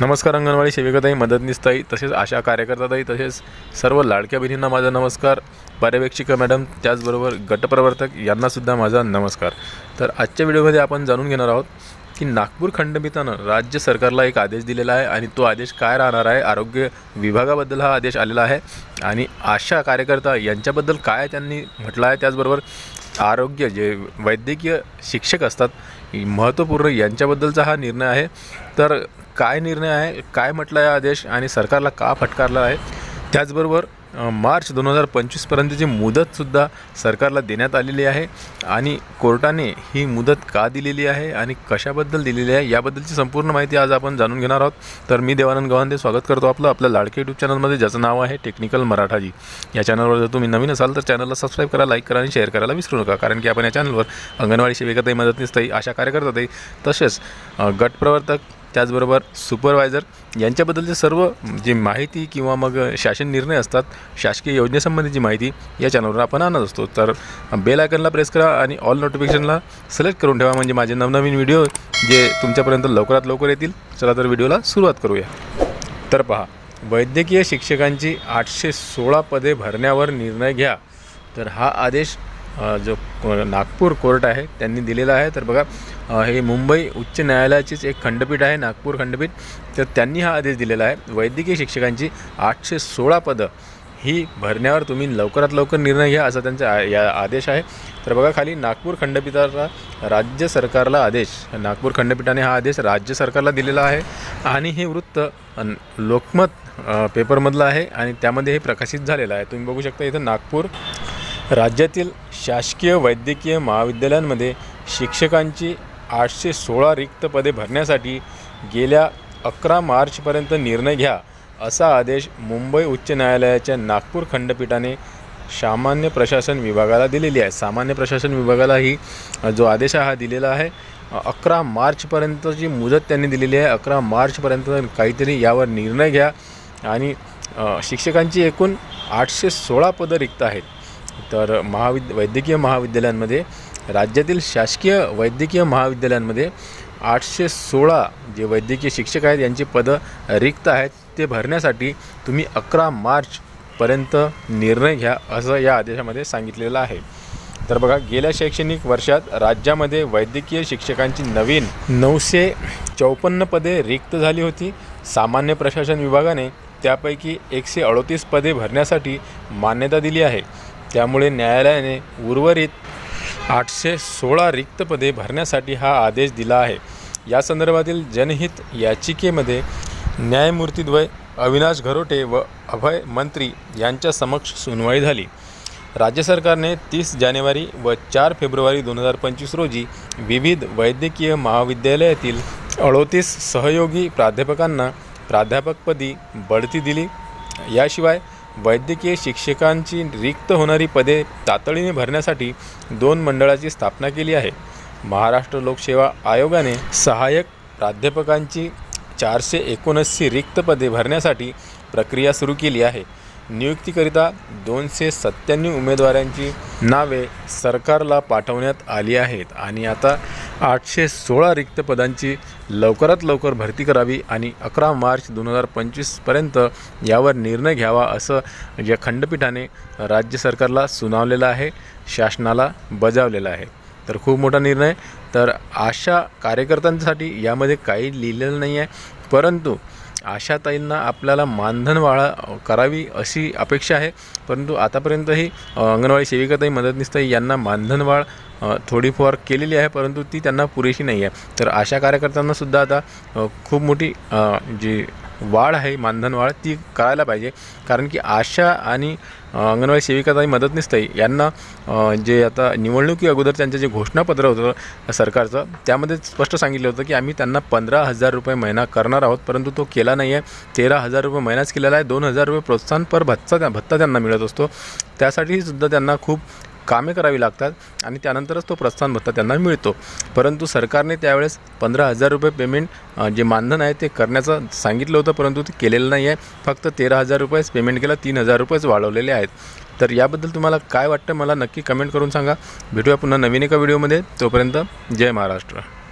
नमस्कार अंगणवाडी सेविकाताई. मदतनीसताई तसेच आशा कार्यकर्ताताई तसेच सर्व लाडक्या बहिणींना माझा नमस्कार. पर्यवेक्षिका मॅडम त्याचबरोबर गटप्रवर्तक यांनासुद्धा माझा नमस्कार. तर आजच्या व्हिडिओमध्ये आपण जाणून घेणार आहोत की नागपूर खंडपीठानं राज्य सरकारला एक आदेश दिलेला आहे आणि तो आदेश काय राहणार आहे? आरोग्य विभागाबद्दल हा आदेश आलेला आहे. आणि आशा कार्यकर्ता यांच्याबद्दल काय त्यांनी म्हटलं आहे? त्याचबरोबर आरोग्य जे वैद्यकीय शिक्षक असतात महत्त्वपूर्ण यांच्याबद्दलचा हा निर्णय आहे. तर काय निर्णय आहे? काय म्हटलं आहे आदेश? आणि सरकारला का फटकारला आहे? त्याचबरोबर मार्च दोन हजार पंचवीसपर्यंतची मुदतसुद्धा सरकारला देण्यात आलेली आहे आणि कोर्टाने ही मुदत का दिलेली आहे आणि कशाबद्दल दिलेली आहे याबद्दलची संपूर्ण माहिती आज आपण जाणून घेणार आहोत. तर मी देवानंद गव्हांदे स्वागत करतो आपलं आपल्या लाडके यूट्यूब चॅनलमध्ये ज्याचं नाव आहे टेक्निकल मराठाजी या चॅनलवर जर तुम्ही नवीन असाल तर चॅनलला सबस्क्राईब करा लाईक करा आणि शेअर करायला विसरू नका कारण की आपण या चॅनलवर अंगणवाडी सेविकाताई मदतनीसताई आशा कार्यकर्ताताई तसेच गटप्रवर्तक त्याचबरोबर सुपरवायझर यांच्याबद्दलचे सर्व जी माहिती किंवा मग शासन निर्णय असतात शासकीय योजनेसंबंधीची माहिती या चॅनलवर आपण आणत असतो. तर बेल आयकनला प्रेस करा आणि ऑल नोटिफिकेशनला सिलेक्ट करून ठेवा. म्हणजे माझे नवनवीन व्हिडिओ जे तुमच्यापर्यंत लवकरात लवकर येतील चला तर व्हिडिओला सुरुवात करूया. तर पहा वैद्यकीय शिक्षकांची आठशे सोळा पदे भरण्यावर निर्णय घ्या. तर हा आदेश जो को- नागपूर कोर्ट आहे त्यांनी दिलेला आहे. तर बघा हे मुंबई उच्च न्यायालयाचीच एक खंडपीठ आहे नागपूर खंडपीठ. तर त्यांनी हा आदेश दिलेला आहे. वैद्यकीय शिक्षकांची आठशे सोळा पदं ही भरण्यावर तुम्ही लवकरात लवकर निर्णय घ्या असा त्यांचा आ- या आदेश आहे. तर बघा खाली नागपूर खंडपीठाचा राज्य सरकारला आदेश नागपूर खंडपीठाने हा आदेश राज्य सरकारला दिलेला आहे. आणि हे वृत्त लोकमत पेपरमधलं आहे आणि त्यामध्ये हे प्रकाशित झालेलं आहे. तुम्ही बघू शकता इथं नागपूर राज्यातील शासकीय वैद्यकीय महाविद्यालयांमध्ये शिक्षकांची आठशे सोळा रिक्त पदे भरण्यासाठी गेल्या अकरा मार्चपर्यंत निर्णय घ्या असा आदेश मुंबई उच्च न्यायालयाच्या नागपूर खंडपीठाने सामान्य प्रशासन विभागाला दिलेली आहे. सामान्य प्रशासन विभागालाही जो आदेश हा दिलेला आहे. अकरा मार्चपर्यंतची मुदत त्यांनी दिलेली आहे. अकरा मार्चपर्यंत काहीतरी यावर निर्णय घ्या आणि शिक्षकांची एकूण आठशे सोळा पदं रिक्त आहेत. तर महाविद वैद्यकीय महाविद्यालयांमध्ये राज्यातील शासकीय वैद्यकीय महाविद्यालयांमध्ये आठशे सोळा जे वैद्यकीय शिक्षक आहेत यांची पदं रिक्त आहेत ते भरण्यासाठी तुम्ही अकरा मार्चपर्यंत निर्णय घ्या असं या आदेशामध्ये सांगितलेलं आहे. तर बघा गेल्या शैक्षणिक वर्षात राज्यामध्ये वैद्यकीय शिक्षकांची नवीन नऊशे चौपन्न पदे रिक्त झाली होती. सामान्य प्रशासन विभागाने त्यापैकी एकशे अडोतीस पदे भरण्यासाठी मान्यता दिली आहे. त्यामुळे न्यायालयाने उर्वरित आठशे सोळा रिक्त पदे भरण्यासाठी हा आदेश दिला आहे. या संदर्भातील जनहित याचिकेमध्ये न्यायमूर्तीद्वय अविनाश घरोटे व अभय मंत्री यांच्या समक्ष सुनवाई झाली. राज्य सरकारने तीस जानेवारी व चार फेब्रुवारी दोन हजार पंचवीस रोजी विविध वैद्यकीय महाविद्यालयातील अडोतीस सहयोगी प्राध्यापकांना प्राध्यापकपदी बढती दिली. याशिवाय वैद्यकीय शिक्षकांची रिक्त होणारी पदे तातडीने भरण्यासाठी दोन मंडळाची स्थापना केली आहे. महाराष्ट्र लोकसेवा आयोगाने सहाय्यक प्राध्यापकांची चारशे एकोणऐंशी रिक्त पदे भरण्यासाठी प्रक्रिया सुरू केली आहे. नियुक्तीकरिता दोनशे सत्त्याण्णव उमेदवारांची नावे सरकारला पाठवण्यात आली आहेत आणि आता आठशे सोळा रिक्त पदांची लवकरात लवकर भरती करावी आणि अकरा मार्च दोन हजार पंचवीसपर्यंत यावर निर्णय घ्यावा असं या खंडपीठाने राज्य सरकारला सुनावलेलं आहे शासनाला बजावलेलं आहे. तर खूप मोठा निर्णय. तर आशा कार्यकर्त्यांसाठी यामध्ये काही लिहिलेलं नाही आहे परंतु आशाताईंना आपल्याला मानधनवाढ करावी अशी अपेक्षा आहे. परंतु आतापर्यंतही अंगणवाडी सेविकाताई मदतनीसताई यांना मानधनवाढ अ, थोडीफार केलेली आहे परंतु ती त्यांना पुरेशी नाही आहे. तर अशा कार्यकर्त्यांनासुद्धा आता खूप मोठी जी वाढ आहे मानधन वाढ ती करायला पाहिजे. कारण की आशा आणि अ, अंगणवाडी सेविकाताई मदतनीसताई यांना जे आता निवडणुकी अगोदर त्यांचं जे घोषणापत्र होतं सरकारचं त्यामध्ये स्पष्ट सांगितलं होतं की आम्ही त्यांना पंधरा हजार रुपये महिना करणार आहोत परंतु तो केला नाही आहे तेरा हजार रुपये महिनाच केलेला आहे दोन हजार रुपये प्रोत्साहनपर भत्ता भत्ता त्यांना मिळत असतो. त्यासाठी सुद्धा त्यांना खूप कामे करावी लागतात आणि त्यानंतरच तो प्रोत्साहन भत्ता त्यांना मिळतो. परंतु सरकारने त्यावेळेस पंधरा हजार रुपये पेमेंट जे मानधन आहे ते करण्याचं सांगितलं होतं परंतु ते केलेलं नाही आहे. फक्त तेरा हजार रुपयेच पेमेंट केला तीन हजार रुपयेच वाढवलेले आहेत. तर याबद्दल तुम्हाला काय वाटतं? मला नक्की कमेंट करून सांगा. भेटूया पुन्हा नवीन एका व्हिडिओमध्ये. तोपर्यंत जय महाराष्ट्र.